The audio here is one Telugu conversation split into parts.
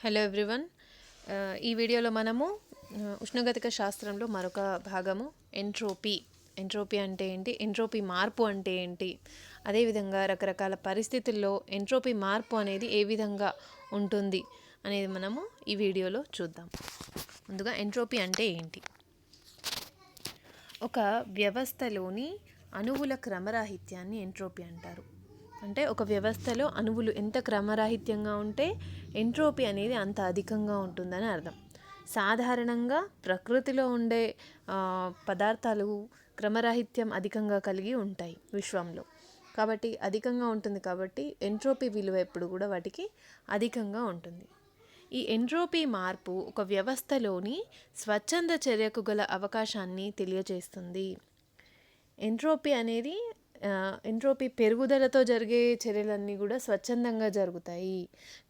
హలో ఎవ్రీవన్ uh, ఈ వీడియోలో మనము uh, ఉష్ణగతిక శాస్త్రంలో మరొక భాగము ఎంట్రోపీ. ఎంట్రోపీ అంటే ఏంటి? ఎంట్రోపీ మార్పు అంటే ఏంటి? అదేవిధంగా రకరకాల పరిస్థితుల్లో ఎంట్రోపీ మార్పు అనేది ఏ విధంగా ఉంటుంది అనేది మనము ఈ వీడియోలో చూద్దాం. ముందుగా ఎంట్రోపీ అంటే ఏంటి? ఒక వ్యవస్థలోని అణువుల క్రమరాహిత్యాన్ని ఎంట్రోపీ అంటారు. అంటే ఒక వ్యవస్థలో అణువులు ఎంత క్రమరాహిత్యంగా ఉంటే ఎంట్రోపీ అనేది అంత అధికంగా ఉంటుందని అర్థం. సాధారణంగా ప్రకృతిలో ఉండే పదార్థాలు క్రమరాహిత్యం అధికంగా కలిగి ఉంటాయి విశ్వంలో. కాబట్టి అధికంగా ఉంటుంది కాబట్టి ఎంట్రోపీ విలువ ఎప్పుడు కూడా వాటికి అధికంగా ఉంటుంది. ఈ ఎంట్రోపీ మార్పు ఒక వ్యవస్థలోని స్వచ్ఛంద చర్యకు గల అవకాశాన్ని తెలియజేస్తుంది. ఎంట్రోపీ అనేది ఎంట్రోపీ పెరుగుదలతో జరిగే చర్యలన్నీ కూడా స్వచ్ఛందంగా జరుగుతాయి.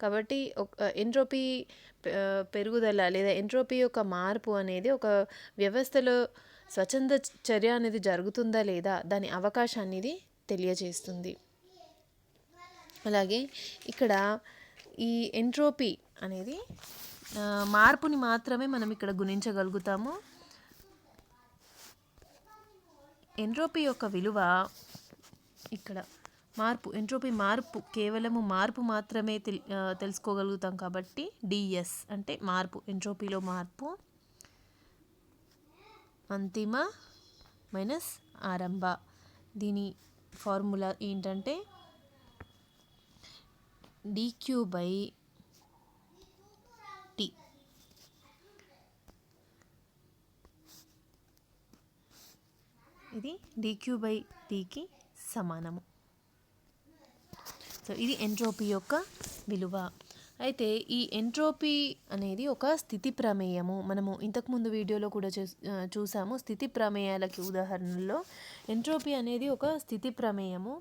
కాబట్టి ఒక ఎంట్రోపీ పెరుగుదల లేదా ఎంట్రోపీ యొక్క మార్పు అనేది ఒక వ్యవస్థలో స్వచ్ఛంద చర్య అనేది జరుగుతుందా లేదా దాని అవకాశాన్ని ఇది తెలియజేస్తుంది. అలాగే ఇక్కడ ఈ ఎంట్రోపీ అనేది మార్పుని మాత్రమే మనం ఇక్కడ గుణించగలుగుతాము. ఎంట్రోపీ యొక్క విలువ ఇక్కడ. మార్పు ఎంట్రోపీ మార్పు కేవలము మార్పు మాత్రమే తెల్ తెలుసుకోగలుగుతాం కాబట్టి డిఎస్ అంటే మార్పు ఎంట్రోపీలో మార్పు. అంతిమ మైనస్ ఆరంభ. దీని ఫార్ములా ఏంటంటే డిక్యూ బై టీ. ఇది డిక్యూ బై టీకి సమానము. సో ఇది ఎంట్రోపీ యొక్క విలువ. అయితే ఈ ఎంట్రోపీ అనేది ఒక స్థితి ప్రమేయము. మనము ఇంతకుముందు వీడియోలో కూడా చూ- చూసాము స్థితి ప్రమేయాలకి ఉదాహరణలో. ఎంట్రోపీ అనేది ఒక స్థితి ప్రమేయము.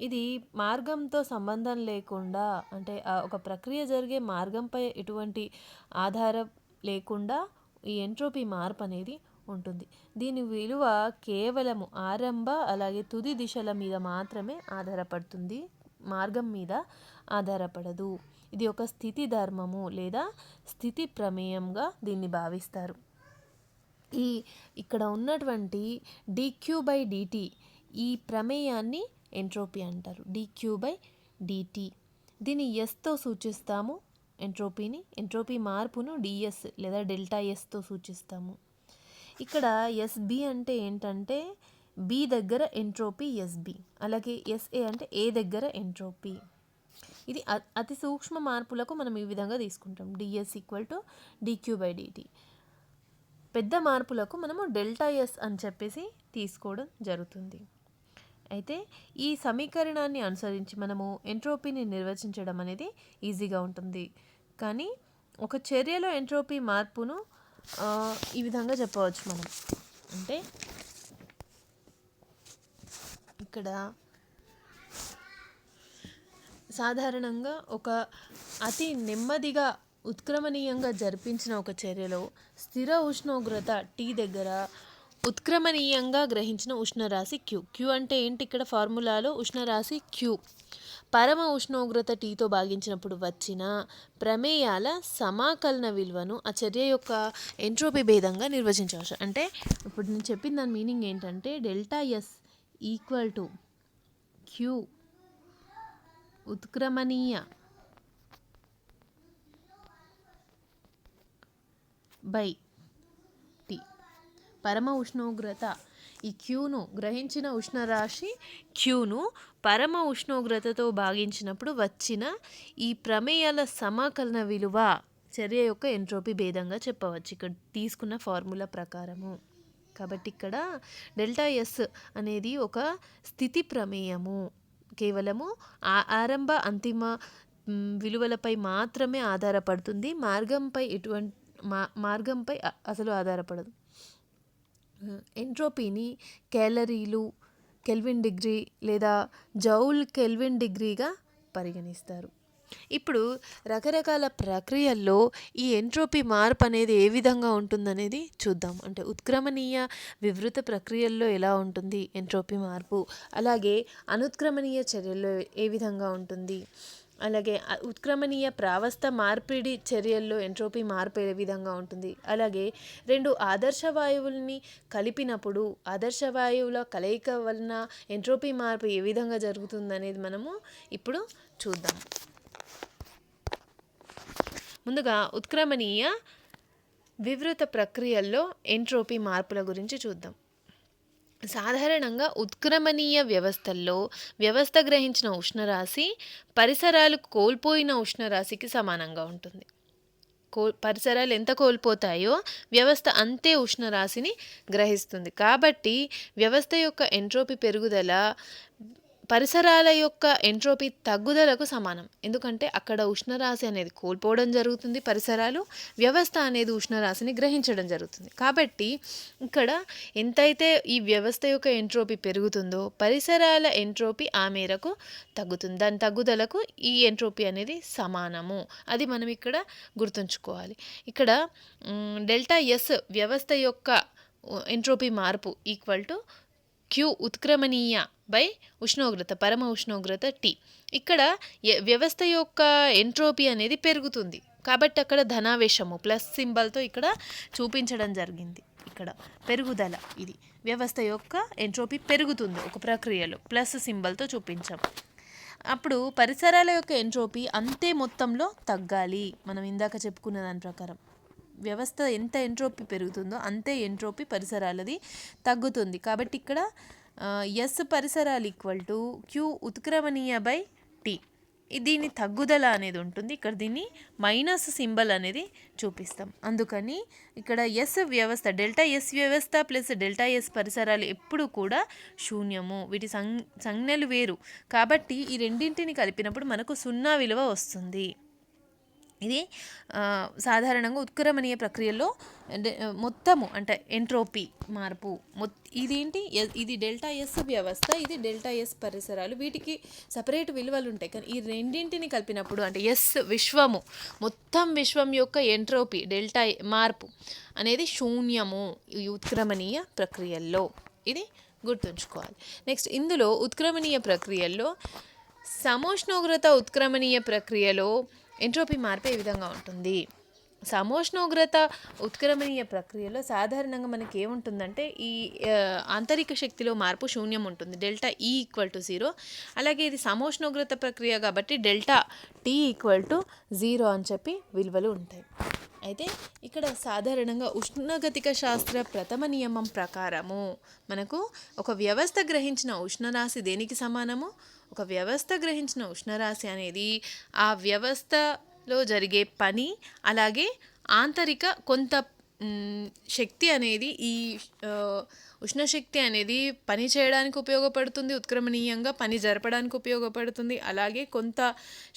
ఇది మార్గంతో సంబంధం లేకుండా అంటే ఒక ప్రక్రియ జరిగే మార్గంపై ఎటువంటి ఆధారం లేకుండా ఈ ఎంట్రోపీ మార్పు అనేది ఉంటుంది. దీని విలువ కేవలము ఆరంభ అలాగే తుది దిశల మీద మాత్రమే ఆధారపడుతుంది. మార్గం మీద ఆధారపడదు. ఇది ఒక స్థితి ధర్మము లేదా స్థితి ప్రమేయంగా దీన్ని భావిస్తారు. ఈ ఇక్కడ ఉన్నటువంటి డిక్యూ బై డిటి ఈ ప్రమేయాన్ని ఎంట్రోపీ అంటారు. డిక్యూ బై డిటి దీన్ని ఎస్తో సూచిస్తాము. ఎంట్రోపీని ఎంట్రోపీ మార్పును డిఎస్ లేదా డెల్టా ఎస్తో సూచిస్తాము. ఇక్కడ ఎస్బి అంటే ఏంటంటే బి దగ్గర ఎంట్రోపీ ఎస్బి అలాగే ఎస్ఏ అంటే ఏ దగ్గర ఎంట్రోపీ. ఇది అతి సూక్ష్మ మార్పులకు మనం ఈ విధంగా తీసుకుంటాం. DS equal to DQ by DT పెద్ద మార్పులకు మనము డెల్టా ఎస్ అని చెప్పేసి తీసుకోవడం జరుగుతుంది. అయితే ఈ సమీకరణాన్ని అనుసరించి మనము ఎంట్రోపీని నిర్వచించడం అనేది ఈజీగా ఉంటుంది. కానీ ఒక చర్యలో ఎంట్రోపీ మార్పును ఈ విధంగా చెప్పవచ్చు మనం. అంటే ఇక్కడ సాధారణంగా ఒక అతి నెమ్మదిగా ఉత్క్రమణీయంగా జరిపించిన ఒక చర్యలో స్థిర ఉష్ణోగ్రత టీ దగ్గర ఉత్క్రమణీయంగా గ్రహించిన ఉష్ణరాశి క్యూ. క్యూ అంటే ఏంటి? ఇక్కడ ఫార్ములాలో ఉష్ణరాశి క్యూ. పరమ ఉష్ణోగ్రత టీతో భాగించినప్పుడు వచ్చిన ప్రమేయాల సమాకలన విలువను ఆ చర్య యొక్క ఎంట్రోపీ భేదంగా నిర్వచించవచ్చు. అంటే ఇప్పుడు నేను చెప్పిన దాని మీనింగ్ ఏంటంటే delta S equal to Q ఉత్క్రమణీయ by పరమ ఉష్ణోగ్రత. ఈ క్యూను గ్రహించిన ఉష్ణరాశి క్యూను పరమ ఉష్ణోగ్రతతో భాగించినప్పుడు వచ్చిన ఈ ప్రమేయాల సమాకలన విలువ. చర్య యొక్క ఎంట్రోపీ భేదంగా చెప్పవచ్చు. ఇక్కడ తీసుకున్న ఫార్ములా ప్రకారము. కాబట్టి ఇక్కడ డెల్టా ఎస్ అనేది ఒక స్థితి ప్రమేయము. కేవలము ఆ ఆరంభ అంతిమ విలువలపై మాత్రమే ఆధారపడుతుంది. మార్గంపై ఎటువంటి మా మార్గంపై అసలు ఆధారపడదు. ఎంట్రోపీని క్యాలరీలు కెల్విన్ డిగ్రీ లేదా జౌల్ కెల్విన్ డిగ్రీగా పరిగణిస్తారు. ఇప్పుడు రకరకాల ప్రక్రియల్లో ఈ ఎంట్రోపీ మార్పు అనేది ఏ విధంగా ఉంటుందనేది చూద్దాం. అంటే ఉత్క్రమణీయ వివృత ప్రక్రియల్లో ఎలా ఉంటుంది ఎంట్రోపీ మార్పు? అలాగే అనుత్క్రమణీయ చర్యల్లో ఏ విధంగా ఉంటుంది? అలాగే ఉత్క్రమణీయ ప్రావస్థ మార్పిడి చర్యల్లో ఎంట్రోపీ మార్పు ఏ విధంగా ఉంటుంది? అలాగే రెండు ఆదర్శ వాయువుల్ని కలిపినప్పుడు ఆదర్శ వాయువుల కలయిక వలన ఎంట్రోపీ మార్పు ఏ విధంగా జరుగుతుంది అనేది మనము ఇప్పుడు చూద్దాం. ముందుగా ఉత్క్రమణీయ వివృత ప్రక్రియల్లో ఎంట్రోపీ మార్పుల గురించి చూద్దాం. సాధారణంగా ఉత్క్రమణీయ వ్యవస్థల్లో వ్యవస్థ గ్రహించిన ఉష్ణరాశి పరిసరాలు కోల్పోయిన ఉష్ణరాశికి సమానంగా ఉంటుంది. కో పరిసరాలు ఎంత కోల్పోతాయో వ్యవస్థ అంతే ఉష్ణరాశిని గ్రహిస్తుంది. కాబట్టి వ్యవస్థ యొక్క ఎంట్రోపీ పెరుగుదల పరిసరాల యొక్క ఎంట్రోపీ తగ్గుదలకు సమానం. ఎందుకంటే అక్కడ ఉష్ణరాశి అనేది కోల్పోవడం జరుగుతుంది పరిసరాలు వ్యవస్థ అనేది ఉష్ణరాశిని గ్రహించడం జరుగుతుంది. కాబట్టి ఇక్కడ ఎంతైతే ఈ వ్యవస్థ యొక్క ఎంట్రోపీ పెరుగుతుందో పరిసరాల ఎంట్రోపీ ఆ మేరకు తగ్గుతుంది. దాని తగ్గుదలకు ఈ ఎంట్రోపీ అనేది సమానము. అది మనం ఇక్కడ గుర్తుంచుకోవాలి. ఇక్కడ డెల్టా ఎస్ వ్యవస్థ యొక్క ఎంట్రోపీ మార్పు ఈక్వల్ టు క్యూ ఉత్క్రమణీయ బై ఉష్ణోగ్రత పరమ ఉష్ణోగ్రత టీ ఇక్కడ వ్యవస్థ యొక్క ఎంట్రోపీ అనేది పెరుగుతుంది. కాబట్టి అక్కడ ధనావేశము ప్లస్ సింబల్తో ఇక్కడ చూపించడం జరిగింది. ఇక్కడ పెరుగుదల ఇది. వ్యవస్థ యొక్క ఎంట్రోపీ పెరుగుతుంది ఒక ప్రక్రియలో. ప్లస్ సింబల్తో చూపించాం. అప్పుడు పరిసరాల యొక్క ఎంట్రోపీ అంతే మొత్తంలో తగ్గాలి. మనం ఇందాక చెప్పుకున్న దాని ప్రకారం. వ్యవస్థ ఎంత ఎంట్రోపీ పెరుగుతుందో అంతే ఎంట్రోపీ పరిసరాలది తగ్గుతుంది. కాబట్టి ఇక్కడ ఎస్ పరిసరాలు ఈక్వల్ టు క్యూ ఉత్క్రమణీయ బై టీ దీని తగ్గుదల అనేది ఉంటుంది. ఇక్కడ దీన్ని మైనస్ సింబల్ అనేది చూపిస్తాం. అందుకని ఇక్కడ ఎస్ వ్యవస్థ డెల్టా ఎస్ వ్యవస్థ ప్లస్ డెల్టా ఎస్ పరిసరాలు ఎప్పుడు కూడా శూన్యము. వీటి సం సంజ్ఞలు వేరు. కాబట్టి ఈ రెండింటిని కలిపినప్పుడు మనకు సున్నా విలువ వస్తుంది. ఇది సాధారణంగా ఉత్క్రమణీయ ప్రక్రియలో అంటే, మొత్తము అంటే ఎంట్రోపీ మార్పు మొత్ ఇదేంటి? ఇది డెల్టా ఎస్ వ్యవస్థ ఇది డెల్టా ఎస్ పరిసరాలు వీటికి సపరేట్ విలువలు ఉంటాయి. కానీ ఈ రెండింటిని కలిపినప్పుడు అంటే ఎస్ విశ్వము మొత్తం విశ్వం యొక్క ఎంట్రోపీ డెల్టా మార్పు అనేది శూన్యము ఈ ఉత్క్రమణీయ ప్రక్రియల్లో. ఇది గుర్తుంచుకోవాలి. నెక్స్ట్ ఇందులో ఉత్క్రమణీయ ప్రక్రియల్లో సమోష్ణోగ్రత ఉత్క్రమణీయ ప్రక్రియలో ఎంట్రోపీ మార్పు ఏ విధంగా ఉంటుంది. సమోష్ణోగ్రత ఉత్క్రమణీయ ప్రక్రియలో సాధారణంగా మనకి ఏముంటుందంటే ఈ ఆంతరిక శక్తిలో మార్పు శూన్యం ఉంటుంది delta E equal to zero అలాగే ఇది సమోష్ణోగ్రత ప్రక్రియ కాబట్టి delta T equal to zero అని చెప్పి విలువలు ఉంటాయి. అయితే ఇక్కడ సాధారణంగా ఉష్ణగతిక శాస్త్ర ప్రథమ నియమం ప్రకారము మనకు ఒక వ్యవస్థ గ్రహించిన ఉష్ణరాశి దేనికి సమానము? ఒక వ్యవస్థ గ్రహించిన ఉష్ణరాశి అనేది ఆ వ్యవస్థ లో జరిగే పని అలాగే ఆంతరిక కొంత శక్తి అనేది ఈ ఉష్ణశక్తి అనేది పని చేయడానికి ఉపయోగపడుతుంది ఉత్క్రమణీయంగా పని జరపడానికి ఉపయోగపడుతుంది. అలాగే కొంత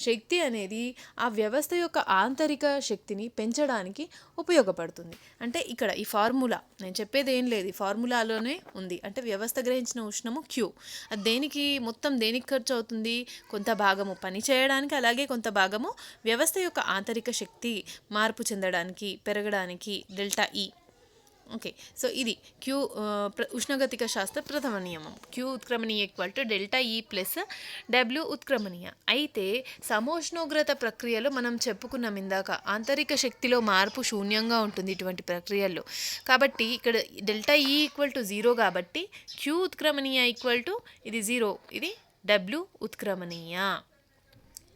శక్తి అనేది ఆ వ్యవస్థ యొక్క ఆంతరిక శక్తిని పెంచడానికి ఉపయోగపడుతుంది. అంటే ఇక్కడ ఈ ఫార్ములా నేను చెప్పేది ఏం లేదు ఈ ఫార్ములాలోనే ఉంది. అంటే వ్యవస్థ గ్రహించిన ఉష్ణము క్యూ అది దేనికి మొత్తం దేనికి ఖర్చు అవుతుంది? కొంత భాగము పని చేయడానికి అలాగే కొంత భాగము వ్యవస్థ యొక్క ఆంతరిక శక్తి మార్పు చెందడానికి పెరగడానికి డెల్టా ఈ ఓకే సో ఇది క్యూ uh, ప్ర- ఉష్ణగతిక శాస్త్ర ప్రథమ నియమం. Q ఉత్క్రమణీయ equal to delta E plus W ఉత్క్రమణీయ. అయితే సమోష్ణోగ్రత ప్రక్రియలో మనం చెప్పుకున్నాం ఇందాక ఆంతరిక శక్తిలో మార్పు శూన్యంగా ఉంటుంది ఇటువంటి ప్రక్రియల్లో. కాబట్టి ఇక్కడ delta E equal to zero కాబట్టి క్యూ ఉత్క్రమణీయ ఈక్వల్ టు ఇది జీరో ఇది డబ్ల్యూ ఉత్క్రమణీయ.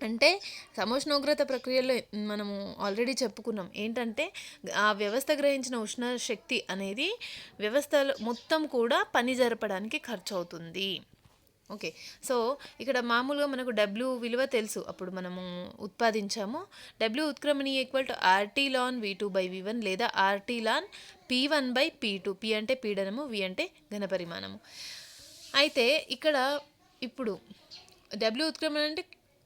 అంటే సమోష్ణోగ్రత ప్రక్రియలో మనము ఆల్రెడీ చెప్పుకున్నాం. ఏంటంటే ఆ వ్యవస్థ గ్రహించిన ఉష్ణ శక్తి అనేది వ్యవస్థలో మొత్తం కూడా పని జరపడానికి ఖర్చు అవుతుంది ఓకే. సో ఇక్కడ మామూలుగా మనకు డబ్ల్యూ విలువ తెలుసు. అప్పుడు మనము ఉత్పాదించాము. W ఉత్క్రమణి equal to RT ln V two by V one లేదా RT ln P one by P two P అంటే పీడనము వి అంటే ఘనపరిమాణము. అయితే ఇక్కడ ఇప్పుడు డబ్ల్యూ ఉత్క్రమణ అంటే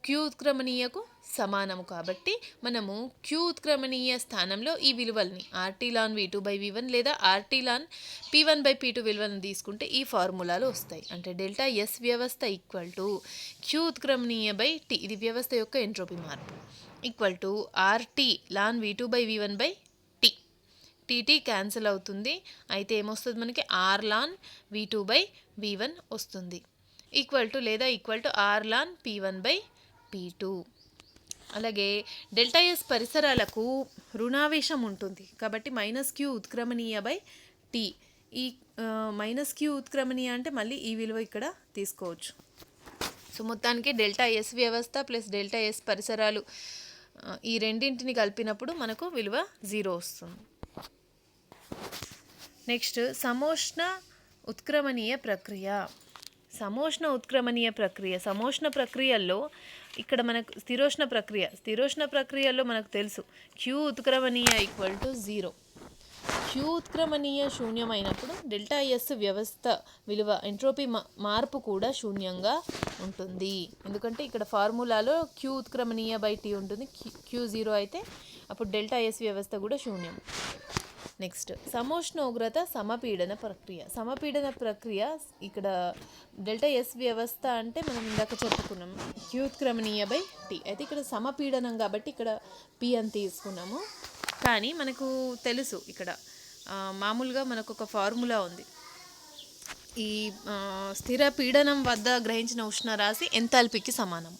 క్యూ ఉత్క్రమణీయకు సమానము కాబట్టి మనము క్యూ ఉత్క్రమణీయ స్థానంలో ఈ విలువల్ని RT ln V two by V one లేదా RT ln P one by P two విలువలను తీసుకుంటే ఈ ఫార్ములాలు వస్తాయి. అంటే డెల్టా ఎస్ వ్యవస్థ ఈక్వల్ టు క్యూ ఉత్క్రమణీయ బై టీ. ఇది వ్యవస్థ యొక్క ఎంట్రోపీ మార్పు. Equal to RT ln V two by V one by T. TT cancel అవుతుంది. అయితే ఏమొస్తుంది మనకి? R ln V two by V one వస్తుంది. ఈక్వల్ టు లేదా equal to R ln P one by P two అలాగే డెల్టా ఎస్ పరిసరాలకు రుణావేశం ఉంటుంది. కాబట్టి మైనస్ క్యూ ఉత్క్రమణీయ బై టీ ఈ మైనస్ క్యూ ఉత్క్రమణీయ అంటే మళ్ళీ ఈ విలువ ఇక్కడ తీసుకోవచ్చు. సో మొత్తానికి డెల్టా ఎస్ వ్యవస్థ ప్లస్ డెల్టా ఎస్ పరిసరాలు ఈ రెండింటిని కలిపినప్పుడు మనకు విలువ జీరో వస్తుంది. నెక్స్ట్ సమోష్ణ ఉత్క్రమణీయ ప్రక్రియ. సమోష్ణ ఉత్క్రమణీయ ప్రక్రియ. సమోష్ణ ప్రక్రియల్లో ఇక్కడ మనకు స్థిరోష్ణ ప్రక్రియ. స్థిరోష్ణ ప్రక్రియలో మనకు తెలుసు. క్యూ ఉత్క్రమణీయ ఈక్వల్ టు జీరో క్యూ ఉత్క్రమణీయ శూన్యమైనప్పుడు డెల్టా ఎస్ వ్యవస్థ విలువ ఎంట్రోపీ మార్పు కూడా శూన్యంగా ఉంటుంది. ఎందుకంటే ఇక్కడ ఫార్ములాలో క్యూ ఉత్క్రమణీయ బై టీ ఉంటుంది. క్యూ జీరో అయితే అప్పుడు డెల్టా ఎస్ వ్యవస్థ కూడా శూన్యం. నెక్స్ట్ సమోష్ణోగ్రత సమపీడన ప్రక్రియ. సమపీడన ప్రక్రియ ఇక్కడ డెల్టా ఎస్ వ్యవస్థ అంటే మనం ఇందాక చెప్పుకున్నాం. హ్యూత్క్రమణీయ బై టీ అయితే ఇక్కడ సమపీడనం కాబట్టి ఇక్కడ పి అని తీసుకున్నాము. కానీ మనకు తెలుసు ఇక్కడ. మామూలుగా మనకు ఒక ఫార్ములా ఉంది. ఈ స్థిర పీడనం వద్ద గ్రహించిన ఉష్ణరాశి ఎంతాల్పీకి సమానం.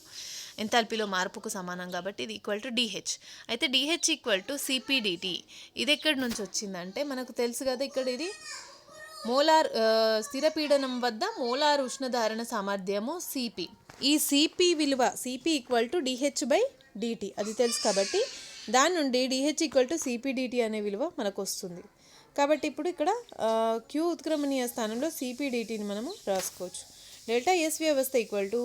ఎంతాల్పీలో మార్పుకు సమానం కాబట్టి ఇది ఈక్వల్ టు డిహెచ్ అయితే D H equal to C P D T ఇది ఎక్కడి నుంచి వచ్చిందంటే మనకు తెలుసు కదా ఇక్కడ ఇది మోలార్ స్థిరపీడనం స్థిర పీడనం వద్ద మోలార్ ఉష్ణధారణ సామర్థ్యము సిపి ఈ సిపి విలువ CP equal to DH by DT అది తెలుసు కాబట్టి దాని నుండి డిహెచ్ ఈక్వల్ టు సిపిడిటి అనే విలువ మనకు వస్తుంది. కాబట్టి ఇప్పుడు ఇక్కడ క్యూ ఉత్క్రమణీయ స్థానంలో సిపిడిటిని మనము రాసుకోవచ్చు. డెల్టా ఎస్ వ్యవస్థ equal to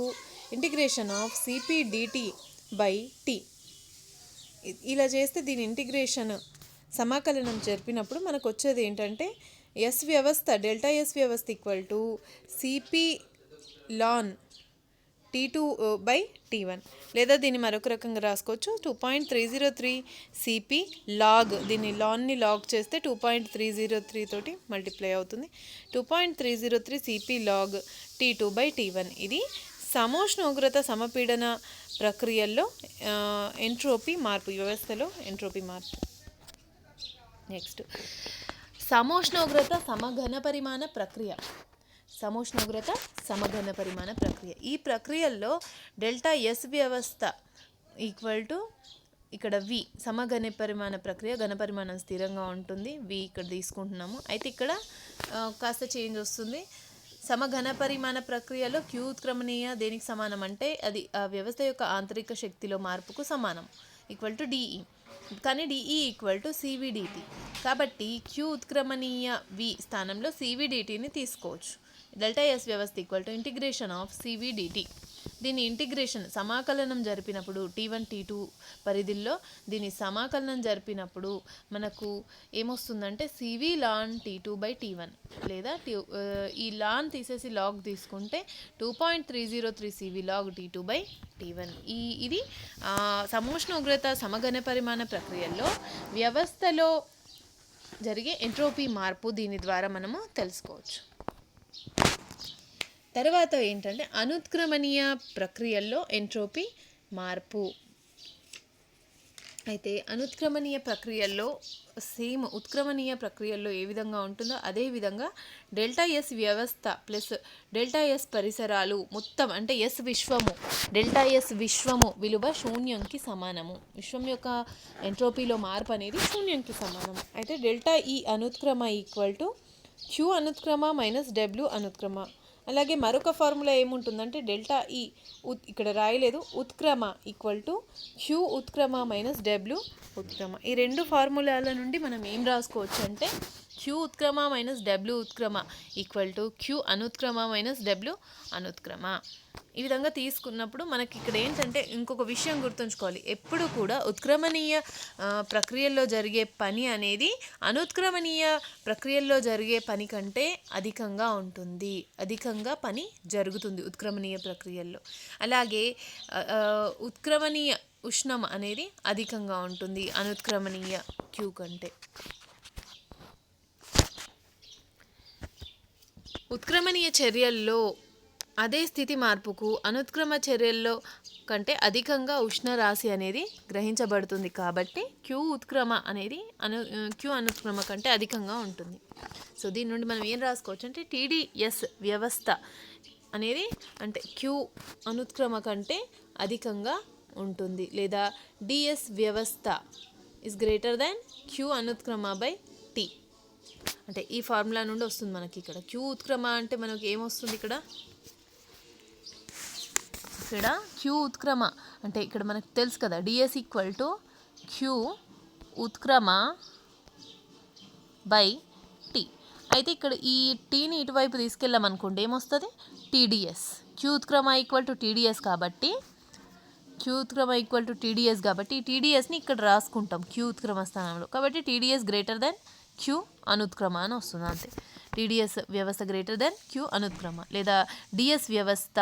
integration of CPDT by T ఇలా చేస్తే దీని ఇంటిగ్రేషన్ సమాకలనం జరిపినప్పుడు మనకు వచ్చేది ఏంటంటే ఎస్ వ్యవస్థ డెల్టా ఎస్ వ్యవస్థ equal to CP ln T two by T one లేదా దీన్ని మరొక రకంగా రాసుకోవచ్చు two point three zero three CP log దీన్ని లాన్ని లాగ్ చేస్తే two point three zero three తోటి మల్టిప్లై అవుతుంది. Two point three zero three CP log T two by T one ఇది సమోష్ణోగ్రత సమపీడన ప్రక్రియల్లో ఎంట్రోపీ మార్పు ఈ వ్యవస్థలో ఎంట్రోపీ మార్పు. నెక్స్ట్ సమోష్ణోగ్రత సమఘన పరిమాణ ప్రక్రియ. సమోష్ణోగ్రత సమఘన పరిమాణ ప్రక్రియ. ఈ ప్రక్రియల్లో డెల్టా ఎస్ వ్యవస్థ ఈక్వల్ టు ఇక్కడ వి సమఘన పరిమాణ ప్రక్రియ ఘనపరిమాణం స్థిరంగా ఉంటుంది. వి ఇక్కడ తీసుకుంటున్నాము. అయితే ఇక్కడ కాస్త చేంజ్ వస్తుంది. సమఘన పరిమాణ ప్రక్రియలో క్యూ ఉత్క్రమణీయ దేనికి సమానం అంటే అది ఆ వ్యవస్థ యొక్క ఆంతరిక శక్తిలో మార్పుకు సమానం. ఈక్వల్ టు డిఈ కానీ డిఈ ఈక్వల్ టు సివిడిటి కాబట్టి క్యూ ఉత్క్రమణీయ వి స్థానంలో సివిడిటిని తీసుకోవచ్చు. డెల్టా ఎస్ వ్యవస్థ equal to integration of CVDT దీని ఇంటిగ్రేషన్ సమాకలనం జరిపినప్పుడు టీ వన్ టీ టూ పరిధిల్లో దీని సమాకలనం జరిపినప్పుడు మనకు ఏమొస్తుందంటే CV ln T two by T one లేదా టీ ఈ లాన్ తీసేసి లాగ్ తీసుకుంటే two point three zero three CV log T two by T one ఈ ఇది ఆ, సమోష్ణోగ్రత సమగణ పరిమాణ ప్రక్రియల్లో వ్యవస్థలో జరిగే ఎంట్రోపీ మార్పు దీని ద్వారా మనము తెలుసుకోవచ్చు. తర్వాత ఏంటంటే అనుత్క్రమణీయ ప్రక్రియల్లో ఎంట్రోపీ మార్పు. అయితే అనుత్క్రమణీయ ప్రక్రియల్లో సేమ్ ఉత్క్రమణీయ ప్రక్రియల్లో ఏ విధంగా ఉంటుందో అదే విధంగా డెల్టా ఎస్ వ్యవస్థ ప్లస్ డెల్టా ఎస్ పరిసరాలు మొత్తం అంటే ఎస్ విశ్వము డెల్టా ఎస్ విశ్వము విలువ శూన్యంకి సమానము. విశ్వం యొక్క ఎంట్రోపీలో మార్పు అనేది శూన్యంకి సమానం అయితే డెల్టా ఈ అనుత్క్రమ ఈక్వల్ టు క్యూ అనుత్క్రమ మైనస్ డబ్ల్యూ అనుత్క్రమ అలాగే మరొక ఫార్ములా ఏముంటుందంటే డెల్టా ఈ ఉత్ ఇక్కడ రాయలేదు ఉత్క్రమ ఈక్వల్ టు క్యూ ఉత్క్రమ మైనస్ డబ్ల్యూ ఉత్క్రమ. ఈ రెండు ఫార్ములాల నుండి మనం ఏం రాసుకోవచ్చు అంటే క్యూ ఉత్క్రమ మైనస్ డబ్ల్యూ ఉత్క్రమ ఈక్వల్ టు క్యూ అనుత్క్రమ మైనస్ డబ్ల్యూ అనుత్క్రమ. ఈ విధంగా తీసుకున్నప్పుడు మనకి ఇక్కడ ఏంటంటే ఇంకొక విషయం గుర్తుంచుకోవాలి. ఎప్పుడు కూడా ఉత్క్రమణీయ ప్రక్రియల్లో జరిగే పని అనేది అనుత్క్రమణీయ ప్రక్రియల్లో జరిగే పని కంటే అధికంగా ఉంటుంది. అధికంగా పని జరుగుతుంది ఉత్క్రమణీయ ప్రక్రియల్లో. అలాగే ఉత్క్రమణీయ ఉష్ణం అనేది అధికంగా ఉంటుంది అనుత్క్రమణీయ క్యూ కంటే. ఉత్క్రమణీయ చర్యల్లో అదే స్థితి మార్పుకు అనుత్క్రమ చర్యల్లో కంటే అధికంగా ఉష్ణరాశి అనేది గ్రహించబడుతుంది కాబట్టి క్యూ ఉత్క్రమ అనేది అను క్యూ అనుత్క్రమ కంటే అధికంగా ఉంటుంది. సో దీని నుండి మనం ఏం రాసుకోవచ్చు అంటే టీడీఎస్ వ్యవస్థ అనేది అంటే క్యూ అనుత్క్రమ కంటే అధికంగా ఉంటుంది. లేదా డిఎస్ వ్యవస్థ ఇస్ గ్రేటర్ దాన్ క్యూ అనుత్క్రమ బై టీ అంటే ఈ ఫార్ములా నుండి వస్తుంది మనకి ఇక్కడ. క్యూ ఉత్క్రమ అంటే మనకి ఏమొస్తుంది ఇక్కడ? ఇక్కడ క్యూ ఉత్క్రమ. అంటే ఇక్కడ మనకు తెలుసు కదా డిఎస్ ఈక్వల్ టు క్యూ ఉత్క్రమ బై టీ అయితే ఇక్కడ ఈ టీని ఇటువైపు తీసుకెళ్ళాం అనుకోండి ఏమొస్తుంది టీడీఎస్ క్యూ ఉత్క్రమ ఈక్వల్ టు టీడీఎస్ కాబట్టి క్యూ ఉత్క్రమ ఈక్వల్ టు టీడీఎస్ కాబట్టి టీడీఎస్ని ఇక్కడ రాసుకుంటాం క్యూ ఉత్క్రమ స్థానంలో. కాబట్టి టీడీఎస్ గ్రేటర్ దెన్ క్యూ అనుత్క్రమ అని వస్తుంది అంతే. టీడీఎస్ వ్యవస్థ గ్రేటర్ దెన్ క్యూ అనుత్క్రమ లేదా డిఎస్ వ్యవస్థ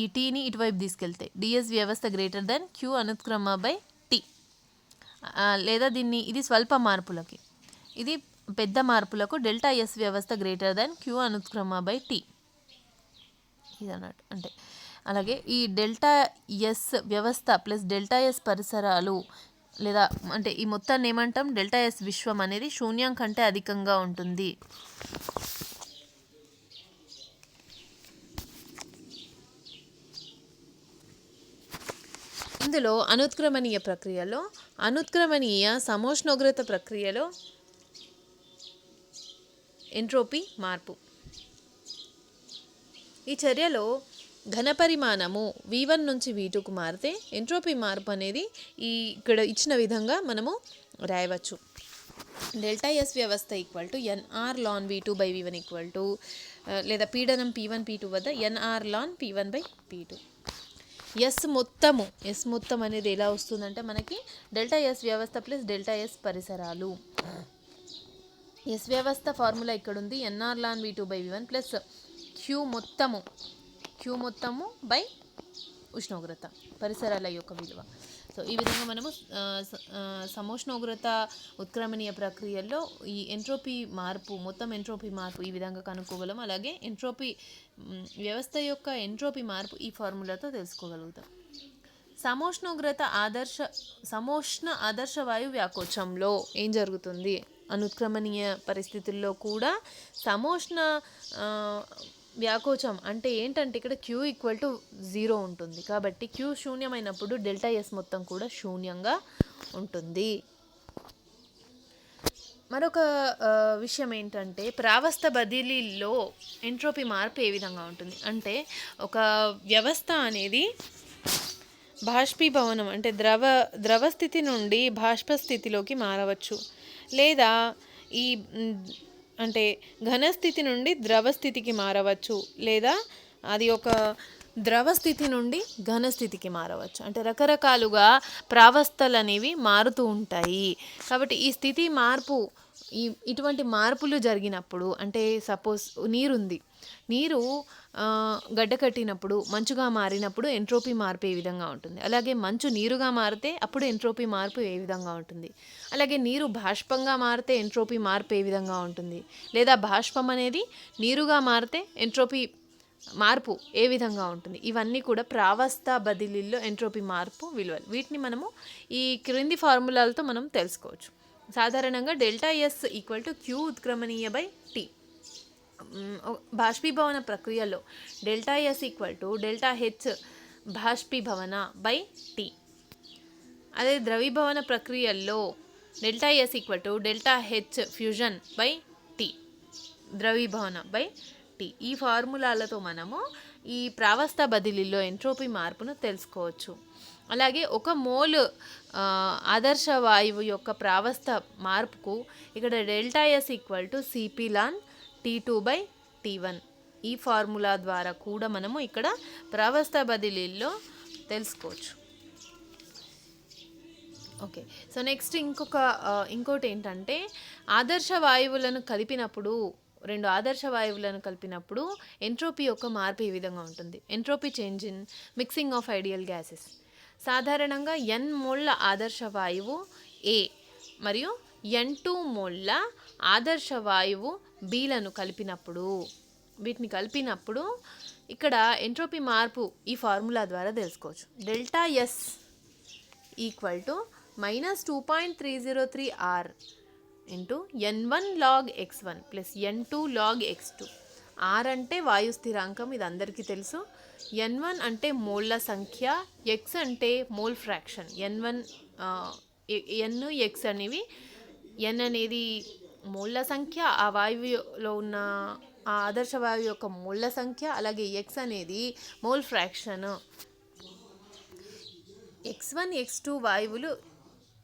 ఈ టీని ఇటువైపు తీసుకెళ్తే డిఎస్ వ్యవస్థ గ్రేటర్ దెన్ క్యూ అనుత్క్రమ బై టీ లేదా దీన్ని ఇది స్వల్ప మార్పులకి. ఇది పెద్ద మార్పులకు డెల్టా ఎస్ వ్యవస్థ గ్రేటర్ దెన్ క్యూ అనుత్క్రమ బై టీ ఇది అన్నట్టు అంటే అలాగే ఈ డెల్టా ఎస్ వ్యవస్థ ప్లస్ డెల్టా ఎస్ పరిసరాలు లేదా అంటే ఈ మొత్తాన్ని ఏమంటాం? డెల్టా ఎస్ విశ్వం అనేది శూన్యం కంటే అధికంగా ఉంటుంది. ఇందులో అనుత్క్రమణీయ ప్రక్రియలో అనుత్క్రమణీయ సమోష్ణోగ్రత ప్రక్రియలో ఎంట్రోపీ మార్పు. ఈ చర్యలో ఘనపరిమాణము వి వన్ నుంచి వి టూకు మారితే ఎంట్రోపీ మార్పు అనేది ఈ ఇక్కడ ఇచ్చిన విధంగా మనము రాయవచ్చు. డెల్టా ఎస్ వ్యవస్థ equal to NR ln V two by V one equal to లేదా పీడనం పీ వన్ పీ టూ వద్ద NR ln P one by P two S మొత్తము ఎస్ మొత్తం అనేది ఎలా వస్తుందంటే మనకి డెల్టా ఎస్ వ్యవస్థ ప్లస్ డెల్టా ఎస్ పరిసరాలు. ఎస్ వ్యవస్థ ఫార్ములా ఇక్కడ ఉంది NR ln V two by V one plus Q మొత్తము. క్యూ మొత్తము బై ఉష్ణోగ్రత పరిసరాల యొక్క విలువ. సో ఈ విధంగా మనము సమోష్ణోగ్రత ఉత్క్రమణీయ ప్రక్రియల్లో ఈ ఎంట్రోపీ మార్పు మొత్తం ఎంట్రోపీ మార్పు ఈ విధంగా కనుక్కోగలం. అలాగే ఎంట్రోపీ వ్యవస్థ యొక్క ఎంట్రోపీ మార్పు ఈ ఫార్ములాతో తెలుసుకోగలుగుతాం. సమోష్ణోగ్రత ఆదర్శ సమోష్ణ ఆదర్శ వాయు వ్యాకోచంలో ఏం జరుగుతుంది? అనుత్క్రమణీయ పరిస్థితుల్లో కూడా సమోష్ణ వ్యాకోచం అంటే ఏంటంటే ఇక్కడ క్యూ ఈక్వల్ టు జీరో ఉంటుంది. కాబట్టి క్యూ శూన్యమైనప్పుడు డెల్టా ఎస్ మొత్తం కూడా శూన్యంగా ఉంటుంది. మరొక విషయం ఏంటంటే ప్రావస్థ బదిలీలో ఎంట్రోపీ మార్పు ఏ విధంగా ఉంటుంది? అంటే ఒక వ్యవస్థ అనేది బాష్పీభవనం అంటే ద్రవ ద్రవ స్థితి నుండి బాష్ప స్థితిలోకి మారవచ్చు. లేదా ఈ అంటే ఘన స్థితి నుండి ద్రవ స్థితికి మారవచ్చు లేదా అది ఒక ద్రవ స్థితి నుండి ఘన స్థితికి మారవచ్చు. అంటే రకరకాలుగా ప్రావస్థలు అనేవి మారుతూ ఉంటాయి. కాబట్టి ఈ స్థితి మార్పు ఈ ఇటువంటి మార్పులు జరిగినప్పుడు అంటే సపోజ్ నీరుంది. నీరు గడ్డ కట్టినప్పుడు మంచుగా మారినప్పుడు ఎంట్రోపీ మార్పు ఏ విధంగా ఉంటుంది? అలాగే మంచు నీరుగా మారితే అప్పుడు ఎంట్రోపీ మార్పు ఏ విధంగా ఉంటుంది? అలాగే నీరు బాష్పంగా మారితే ఎంట్రోపీ మార్పు ఏ విధంగా ఉంటుంది? లేదా బాష్పం అనేది నీరుగా మారితే ఎంట్రోపీ మార్పు ఏ విధంగా ఉంటుంది? ఇవన్నీ కూడా ప్రావస్థ బదిలీల్లో ఎంట్రోపీ మార్పు విలువలు. వీటిని మనము ఈ క్రింది ఫార్ములాలతో మనం తెలుసుకోవచ్చు. సాధారణంగా delta S equal to Q ఉత్క్రమణీయ by T. బాష్పీభవన ప్రక్రియలో delta S equal to delta H బాష్పీభవన by T. అదే ద్రవీభవన ప్రక్రియల్లో delta S equal to delta H fusion by T. ద్రవీభవన బై టీ. ఈ ఫార్ములాలతో మనము ఈ ప్రావస్థ బదిలీలో ఎంట్రోపీ మార్పును తెలుసుకోవచ్చు. అలాగే ఒక మోల్ ఆదర్శ వాయువు యొక్క ప్రావస్థ మార్పుకు ఇక్కడ delta S equal to CP ln T two by T one ఈ ఫార్ములా ద్వారా కూడా మనము ఇక్కడ ప్రావస్థ బదిలీల్లో తెలుసుకోవచ్చు. ఓకే సో నెక్స్ట్ ఇంకొక ఇంకోటి ఏంటంటే ఆదర్శ వాయువులను కలిపినప్పుడు రెండు ఆదర్శ వాయువులను కలిపినప్పుడు ఎంట్రోపీ యొక్క మార్పు ఈ విధంగా ఉంటుంది. Entropy change in mixing of ideal gases సాధారణంగా ఎన్ మోళ్ళ ఆదర్శ వాయువు ఏ మరియు ఎన్ టూ మోళ్ళ ఆదర్శ వాయువు బీలను కలిపినప్పుడు. వీటిని కలిపినప్పుడు ఇక్కడ ఎంట్రోపీ మార్పు ఈ ఫార్ములా ద్వారా తెలుసుకోవచ్చు. Delta S equal to minus two point three zero three R into N one log X one plus N two log X two. R అంటే వాయు స్థిరాంకం ఇది అందరికీ తెలుసు. ఎన్ వన్ అంటే మోళ్ళ సంఖ్య ఎక్స్ అంటే mole fraction. N one N X అనేవి ఎన్ అనేది మోళ్ళ సంఖ్య ఆ వాయువులో ఉన్న ఆ ఆదర్శ వాయువు యొక్క మోళ్ళ సంఖ్య అలాగే ఎక్స్ అనేది mole fraction. X one X two వాయువులు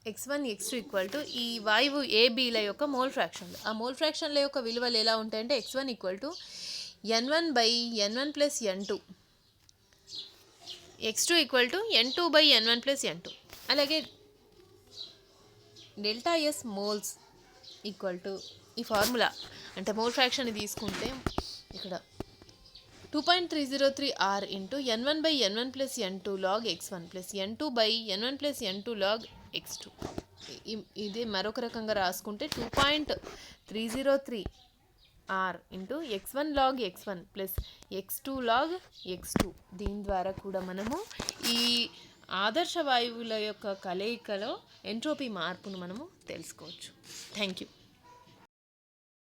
X one X two equal to ఈ వాయువు ఏబీల యొక్క మోల్ ఫ్రాక్షన్లు ఆ మోల్ ఫ్రాక్షన్ల యొక్క విలువలు ఎలా ఉంటాయంటే X one equal to N one by N one plus N two X two equal to N two by N one plus N two అలాగే delta S moles equal to ఈ ఫార్ములా. అంటే మోల్ ఫ్రాక్షన్ తీసుకుంటే ఇక్కడ two point three zero three R into N one by N one plus N two log X one plus N two by N one plus N two log X two ఇదే మరొక రకంగా రాసుకుంటే two point three zero three R into X one log X one plus X two log X two దీని ద్వారా కూడా మనము ఈ ఆదర్శ వాయువుల యొక్క కలయికలో ఎంట్రోపీ మార్పును మనము తెలుసుకోవచ్చు. Thank you